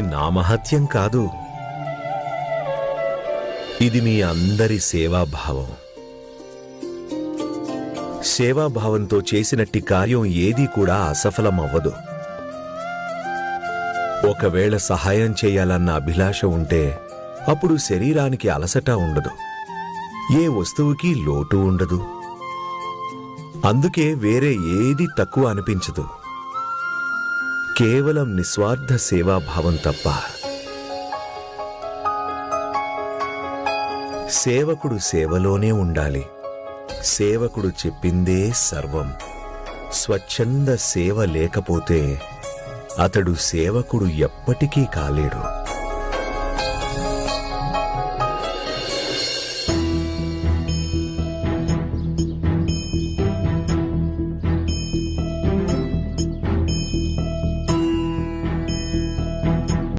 నా మహత్యం కాదు. ఇది మీ అందరి సేవాభావం. సేవాభావంతో చేసినట్టి కార్యం ఏదీ కూడా అసఫలమవ్వదు. ఒకవేళ సహాయం చేయాలన్న అభిలాష ఉంటే అప్పుడు శరీరానికి అలసట ఉండదు. ఏ వస్తువుకి లోటు ఉండదు. అందుకే వేరే ఏది తక్కువ అనిపించదు. కేవలం నిస్వార్థ సేవాభావం తప్ప సేవకుడు సేవలోనే ఉండాలి. సేవకుడు చెప్పిందే సర్వం. స్వచ్ఛంద సేవ లేకపోతే అతడు సేవకుడు ఎప్పటికీ కాలేడు.